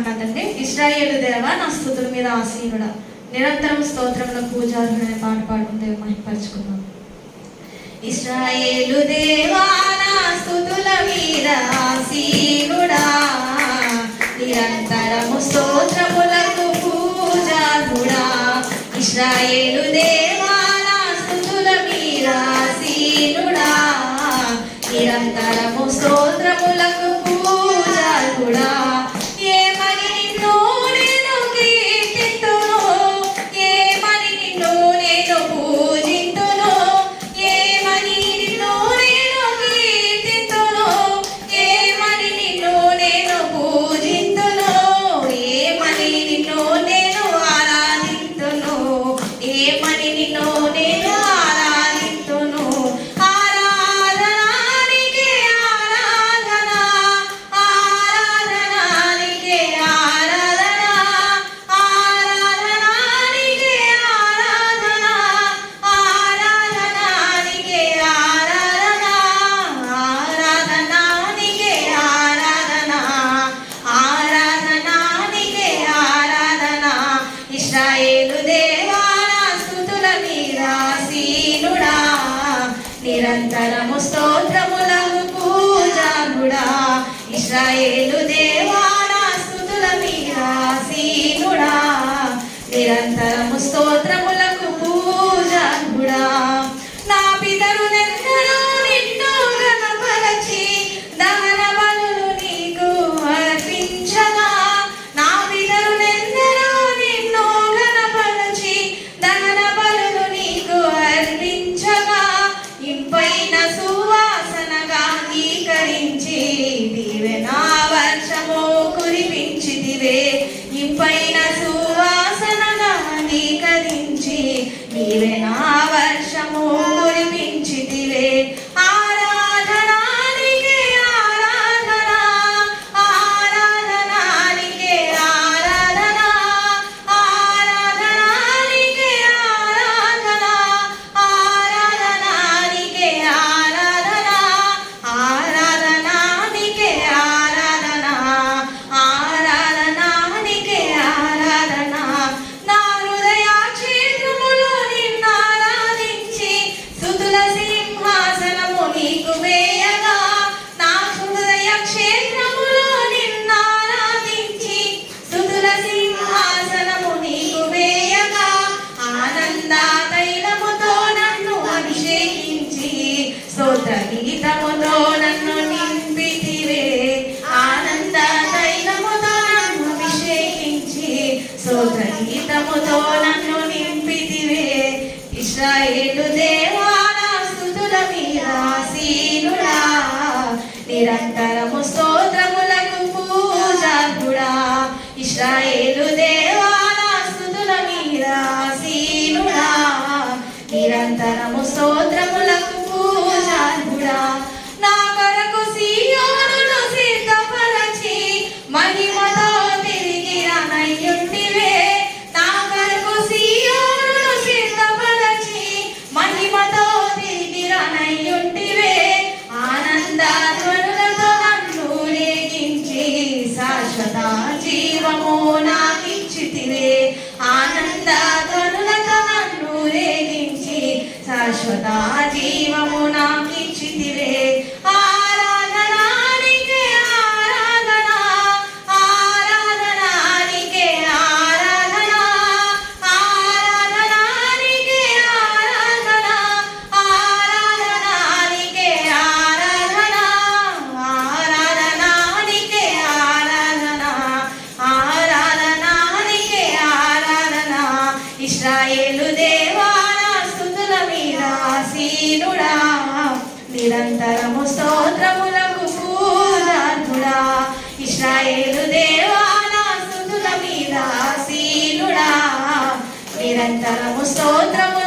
అంటుందండి ఇస్రాయేల్ దేవ నా స్థుతుల మీద ఆశీనుడ నిరంతరం స్తోత్రంలో పూజార్హుడనే పాట పాడుకుంటే మహిపరచుకున్నాం ఇస్రాయేలు దేవా నా స్థుతుల మీద ఆశీనుడా నిరంతరము స్తోత్రములకు పూజార్హుడా. ఇస్రాయేలు దేవ నిరంతరము స్తోత్రములను పూజానుడా. ఇస్రాయేలు దేవానా స్థుతుల మీరా మీరాసీనుడా నిరంతరము స్తోత్రము గీతముతో నన్ను నింపితివే. ఆనంద తైలముతో నన్ను అభిషేకించి శోధ గీతముతో నన్ను నింపితివే. ఇస్రాయేలు దేవాల స్థుతుల మీద సీనుడా నిరంతర వందనము స్తోత్రములకు పూజార్హుడా నా కొరకు సీయో నిరంతరము స్తోత్రములకు పూర్ణార్థుడా ఇస్రాయేలు దేవానా సుతుల మీద నిరంతరము స్తోత్రము